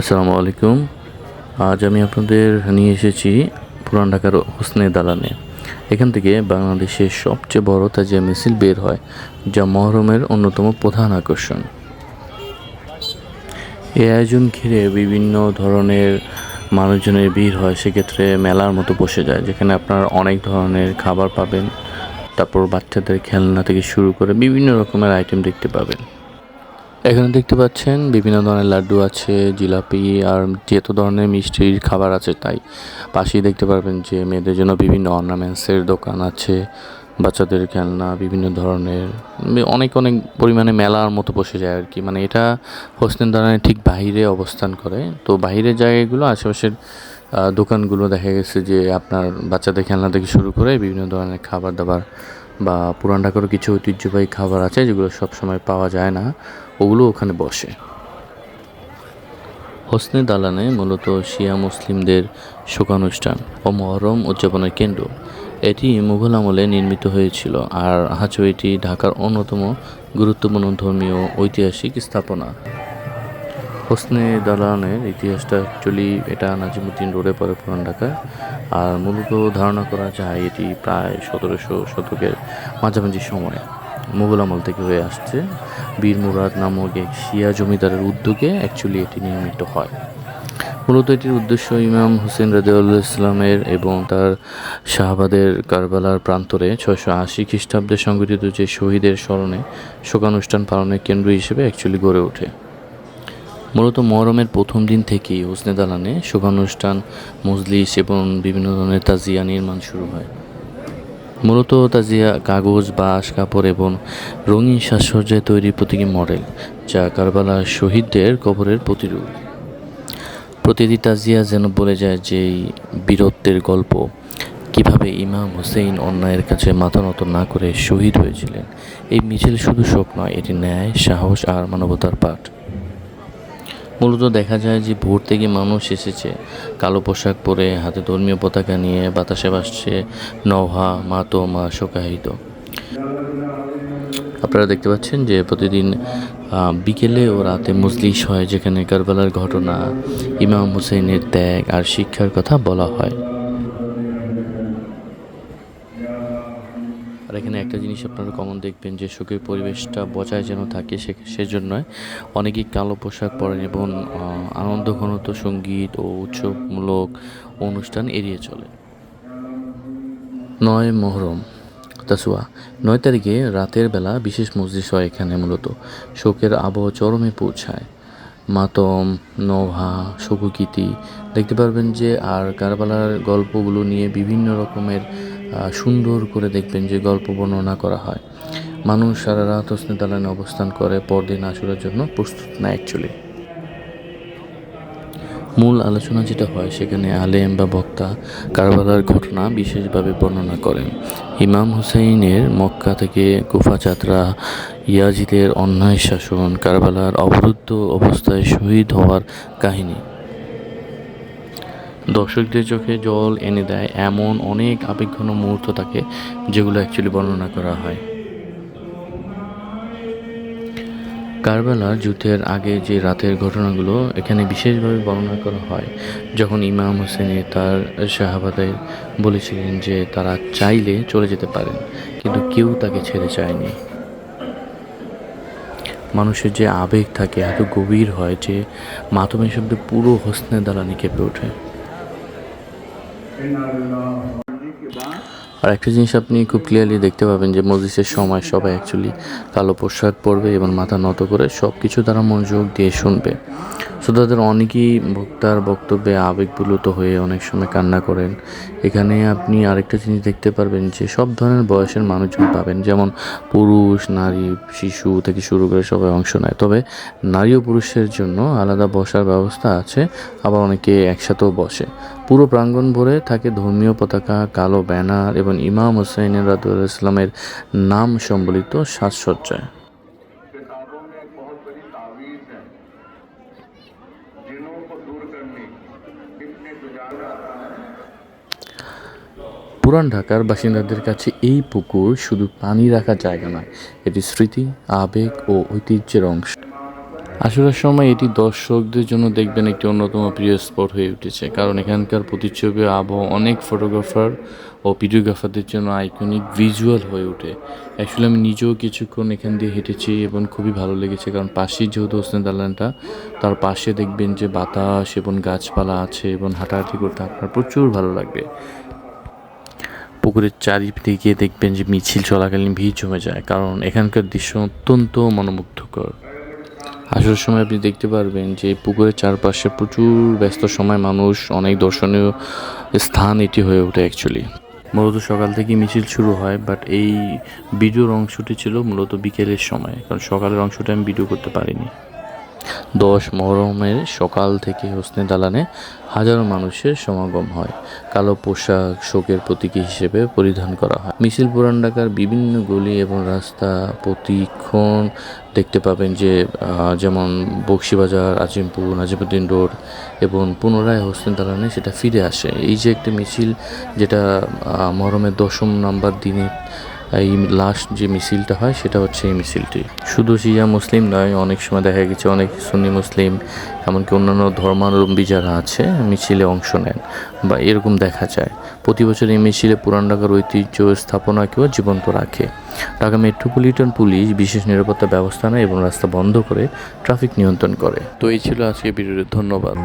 আসসালামু আলাইকুম। আজ আমি আপনাদের নিয়ে এসেছি পুরান ঢাকার হোসনে দালানে। এখান থেকে বাংলাদেশের সবচেয়ে বড় তাজিয়া মিছিল বের হয়, যা মহরমের অন্যতম প্রধান আকর্ষণ। এই আয়োজন ঘিরে বিভিন্ন ধরনের মানুষজনের ভিড় হয়, সেক্ষেত্রে মেলার মতো বসে যায়, যেখানে আপনার অনেক ধরনের খাবার পাবেন। তারপর বাচ্চাদের খেলনা থেকে শুরু করে বিভিন্ন রকমের আইটেম দেখতে পাবেন। এখানে দেখতে পাচ্ছেন বিভিন্ন ধরনের লাড্ডু আছে, জিলাপি আর যত ধরনের মিষ্টির খাবার আছে তাই। পাশেই দেখতে পারবেন যে মেয়েদের জন্য বিভিন্ন অর্নামেন্টসের দোকান আছে, বাচ্চাদের খেলনা, বিভিন্ন ধরনের অনেক অনেক পরিমাণে মেলার মতো বসে যায় আর কি। মানে এটা হোসেন দালানের ঠিক বাইরে অবস্থান করে। তো বাইরের জায়গাগুলো, আশেপাশের দোকানগুলো দেখা গেছে যে আপনার বাচ্চাদের খেলনা থেকে শুরু করে বিভিন্ন ধরনের খাবার দাবার বা পুরান ঢাকারও কিছু ঐতিহ্যবাহী খাবার আছে যেগুলো সব সময় পাওয়া যায় না, ওগুলো ওখানে বসে। হোসনে দালানে মূলত শিয়া মুসলিমদের শোকানুষ্ঠান ও মহরম উদযাপনের কেন্দ্র। এটি মুঘল আমলে নির্মিত হয়েছিল আর আহাচো এটি ঢাকার অন্যতম গুরুত্বপূর্ণ ধর্মীয় ঐতিহাসিক স্থাপনা। হোসনে দালানের ইতিহাসটা অ্যাকচুয়ালি এটা নাজিমুদ্দিন রোডে পড়ে পুরান ঢাকা আর মূলত ধারণা করা যায় এটি প্রায় সতেরোশো শতকের মাঝামাঝি সময়ে মুঘল আমল থেকে হয়ে আসছে। বীর মুরাদ নামক এক শিয়া জমিদারের উদ্যোগে অ্যাকচুয়ালি এটি নির্মিত হয়। মূলত এটির উদ্দেশ্য ইমাম হোসেন রাজিউল্লাহ ইসলামের এবং তার শাহবাদের কারবালার প্রান্তরে ছয়শো আশি খ্রিস্টাব্দে সংগঠিত যে শহীদের স্মরণে শোকানুষ্ঠান পালনের কেন্দ্র হিসেবে অ্যাকচুয়ালি গড়ে ওঠে। মূলত মহরমের প্রথম দিন থেকেই হোসনে দালানে শোভানুষ্ঠান মজলিস এবং বিভিন্ন ধরনের তাজিয়া নির্মাণ শুরু হয়। মূলত তাজিয়া, কাগজ, বাঁশ, কাপড় এবং রঙিন সাজসজ্জায় তৈরি প্রতীকী মডেল, যা কারবালার শহীদদের কবরের প্রতিরূপ। প্রতিটি তাজিয়া যেন বলে যায় যে বীরত্বের গল্প, কীভাবে ইমাম হুসেইন অন্যায়ের কাছে মাথা নত না করে শহীদ হয়েছিলেন, এই মিছিল শুধু শোক নয়, এটি ন্যায়, সাহস আর মানবতার পাঠ। মূলত দেখা যায় যে ভোর থেকে মানুষ এসেছে। কালো পোশাক পরে, হাতে ধর্মীয় পতাকা নিয়ে বাতাসে বাসছে ভাসছে মাতো, মা শোকাহিত। আপনারা দেখতে পাচ্ছেন যে প্রতিদিন বিকেলে ও রাতে মজলিস হয়, যেখানে কারবালার ঘটনা, ইমাম হুসেনের ত্যাগ আর শিক্ষার কথা বলা হয়। একটা জিনিস আপনারা কমন দেখবেন যে শোকের পরিবেশটা বজায় যেন থাকে সে সেজন্য অনেকেই কালো পোশাক পরেন এবং আনন্দ ঘনত্ব সংগীত ও উৎসবমূলক অনুষ্ঠান এড়িয়ে চলে নয় মহরম তাসুয়া নয় তারিখে রাতের বেলা বিশেষ মসজিদ হয় এখানে মূলত। শোকের আবহ চরমে পৌঁছায়। মাতম, নভা শোকগীতি দেখতে পারবেন যে আর কারবালার গল্পগুলো নিয়ে বিভিন্ন রকমের সুন্দর করে দেখবেন যে গল্প বর্ণনা করা হয়। মানুষ সারা রাত হোসনে দালানে অবস্থান করে, পরদিন আসরের জন্য প্রস্তুত না অ্যাকচুয়ালি মূল আলোচনা যেটা হয়, সেখানে আলেম বা বক্তা কারবালার ঘটনা বিশেষভাবে বর্ণনা করেন। ইমাম হুসাইনের মক্কা থেকে কুফা যাত্রা, ইয়াজিদের অন্যায় শাসন, কারবালার অবরুদ্ধ অবস্থায় শহীদ হওয়ার কাহিনী। দর্শকদের চোখে জল এনে দেয় এমন অনেক আবেগঘন মুহূর্ত থাকে, যেগুলো অ্যাকচুয়ালি বর্ণনা করা হয়। কারবালার যুদ্ধের আগে যে রাতের ঘটনাগুলো এখানে বিশেষভাবে বর্ণনা করা হয়, যখন ইমাম হোসেনে তার শাহাবাদের বলেছিলেন যে তারা চাইলে চলে যেতে পারেন, কিন্তু কেউ তাকে ছেড়ে চায়নি মানুষের যে আবেগ থাকে, এত গভীর হয় যে মাতমের শব্দে পুরো হোসনে দালানি কেঁপে ওঠে। আর একটা জিনিস আপনি খুব ক্লিয়ারলি দেখতে পাবেন যে মজলিসের সময় সবাই অ্যাকচুয়ালি কালো পোশাক পরবে এবং মাথা নত করে সব কিছু তারা মনোযোগ দিয়ে শুনবে। সো তাদের অনেকেই বক্তার বক্তব্যে আবেগপ্রলুত হয়ে অনেক সময় কান্না করেন। এখানে আপনি আরেকটা জিনিস দেখতে পারবেন যে সব ধরনের বয়সের মানুষজন পাবেন, যেমন পুরুষ, নারী, শিশু থেকে শুরু করে সবাই অংশ নেয়। তবে নারী ও পুরুষের জন্য আলাদা বসার ব্যবস্থা আছে, আবার অনেকে একসাথেও বসে। পুরো প্রাঙ্গণ ভরে থাকে ধর্মীয় পতাকা, কালো ব্যানার এবং ইমাম হুসাইন ইসলামের নাম সম্বলিত সাজসজ্জায়। পুরান ঢাকার বাসিন্দাদের কাছে এই পুকুর শুধু পানি রাখার জায়গা নয়, এটি স্মৃতি, আবেগ ও ঐতিহ্যের অংশ। আসরের সময় এটি দর্শকদের জন্য দেখবেন একটি অন্যতম প্রিয় স্পট হয়ে উঠেছে, কারণ এখানকার প্রতিচ্ছবি আবহাওয়া অনেক ফটোগ্রাফার ও ভিডিওগ্রাফারদের জন্য আইকনিক ভিজুয়াল হয়ে ওঠে। অ্যাকচুয়ালি আমি নিজেও কিছুক্ষণ এখান দিয়ে হেঁটেছি এবং খুবই ভালো লেগেছে, কারণ পাশেই যেহেতু হোসেন দালানটা, তার পাশে দেখবেন যে বাতাস এবং গাছপালা আছে এবং হাঁটাহাঁটি করতে আপনার প্রচুর ভালো লাগবে। পুকুরের চারিদিকে দেখবেন যে মিছিল চলাকালীন ভিড় জমে যায়, কারণ এখানকার দৃশ্য অত্যন্ত মনোমুগ্ধকর। আসার সময় আপনি দেখতে পারবেন যে পুকুরের চারপাশে প্রচুর ব্যস্ত সময় মানুষ, অনেক দর্শনীয় স্থান এটি হয়ে ওঠে অ্যাকচুয়ালি মূলত সকাল থেকে মিছিল শুরু হয় বাট এই ভিডিওর অংশটি ছিল মূলত বিকেলের সময়, কারণ সকালের অংশটা আমি ভিডিও করতে পারিনি। দশ মহরমের সকাল থেকে হোসনে দালানে হাজারো মানুষের সমাগম হয়। কালো পোশাক শোকের প্রতীকী হিসেবে পরিধান করা হয়। মিছিল পুরান ঢাকার বিভিন্ন গলি এবং রাস্তা প্রতিক্ষণ দেখতে পাবেন যে যেমন বক্সিবাজার, আজিমপুর, নাজিমুদ্দিন রোড এবং পুনরায় হোসেন দালানে সেটা ফিরে আসে। এই যে একটা মিছিল যেটা মহরমের দশম নাম্বার দিনে এই লাস্ট যে মিছিলটা হয়, সেটা হচ্ছে এই মিছিলটি। শুধু শিয়া মুসলিম নয়, অনেক সময় দেখা গেছে অনেক সুন্নি মুসলিম, এমনকি অন্যান্য ধর্মাবলম্বী যারা আছে, মিছিলে অংশ নেন বা এরকম দেখা যায়। প্রতি বছর এই মিছিলে পুরান ঢাকার ঐতিহ্য স্থাপনাকেও জীবন্ত রাখে। ঢাকা মেট্রোপলিটন পুলিশ বিশেষ নিরাপত্তা ব্যবস্থা নেয় এবং রাস্তা বন্ধ করে ট্রাফিক নিয়ন্ত্রণ করে। তো এই ছিল আজকে ভিডিওর ধন্যবাদ।